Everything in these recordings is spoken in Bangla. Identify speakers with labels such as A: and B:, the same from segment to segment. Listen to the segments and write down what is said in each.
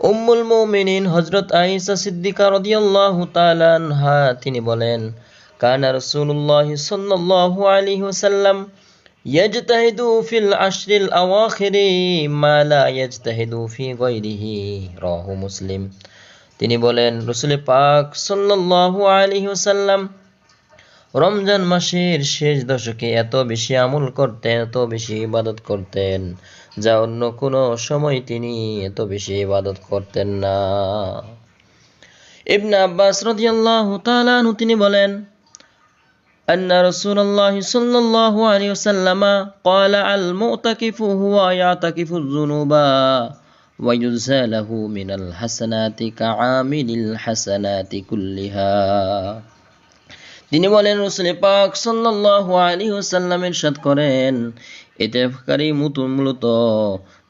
A: উম্মুল মুমিনিন হজরত আইসা সিদ্দিকা রদিয়াল্লাহু তাআলা আনহা, তিনি বলেন, কানা রাসূলুল্লাহ সাল্লাল্লাহু আলাইহি ওয়াসাল্লাম ইয়াজতাহিদু ফিল আশরিল আওয়াখিরি মা লা ইয়াজতাহিদু ফি গায়রিহি রাহু মুসলিম। তিনি বলেন, রসুল পাক সাল্লাল্লাহু আলাইহি ওয়াসাল্লাম রমজান মাসের শেষ দশকে এত বেশি আমল করতেন এত বেশি ইবাদত করতেন যা অন্য কোনো সময় তিনি এত বেশি ইবাদত করতেন না ইবনে আব্বাস রাদিয়াল্লাহু তাআলা আনহু তিনি বলেন أن رسول الله صلى الله عليه وسلم قال المعتكف هو يعتكف الذنوب ويجزى له من الحسنات كعامل الحسنات كلها তিনি বলেন রসুল পাক সাল্লাল্লাহু আলাইহি ওয়াসাল্লাম ইরশাদ করেন এতেকারী মূলত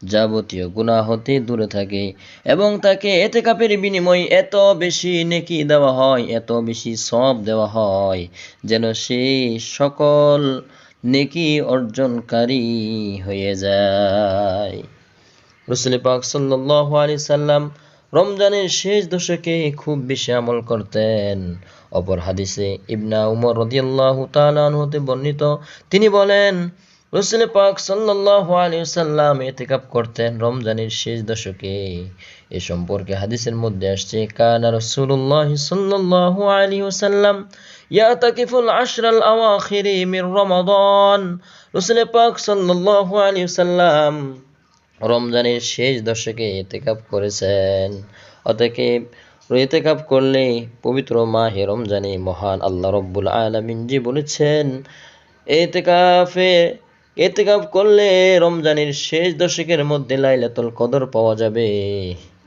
A: যাবতীয় গুনাহ হতে দূরে থাকে এবং তাকে এতে কাপের বিনিময়ে এত বেশি নেকি দেওয়া হয়, এত বেশি সব দেওয়া হয়, যেন সে সকল নেকি অর্জনকারী হয়ে যায়। রসুল পাক সাল্লাল্লাহু আলাইহি সাল্লাম রমজানের শেষ দশকে খুব বেশি আমল করতেন। অপর হাদিসে ইবনা উমর রদিয়াল্লাহু তাআলা হতে বর্ণিত, তিনি বলেন, রসুল পাক সাল্লাল্লাহু আলাইহি সাল্লাম ইতিকাফ করতেন রমজানের শেষ দশকে। এ সম্পর্কে হাদিসের মধ্যে আসছে, কানা রাসূলুল্লাহ সাল্লাল্লাহু আলাইহি ওয়াসাল্লাম ইয়াতাকিফুল আশরাল আওয়াখিরি মির রমাদান। রসুল পাক সাল্লাল্লাহু আলাইহি ওয়াসাল্লাম রমজানের শেষ দশকে এতেকাপ করেছেন। অতএব এতেকাপ করলে পবিত্র মাহে রমজানে মহান আল্লাহ রব্বুল আলমিন জি বলেছেন এতেকাফে এতেকাপ করলে রমজানের শেষ দশকের মধ্যে লাইলাতুল কদর পাওয়া যাবে।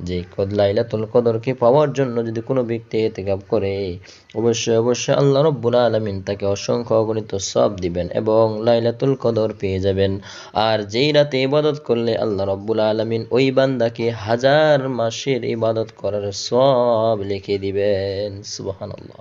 A: যে কদলাইলাতুল কদরকে পাওয়ার জন্য যদি কোনো ব্যক্তি এতেকাব করে, অবশ্যই অবশ্যই আল্লাহ রব্বুল আলমিন তাকে অসংখ্য অগণিত সব দিবেন এবং লাইলাতুল কদর পেয়ে যাবেন। আর যেই রাতে ইবাদত করলে আল্লাহ রব্বুল আলমিন ওই বান্দাকে হাজার মাসের ইবাদত করার সব লিখে দিবেন। সুবহানাল্লাহ।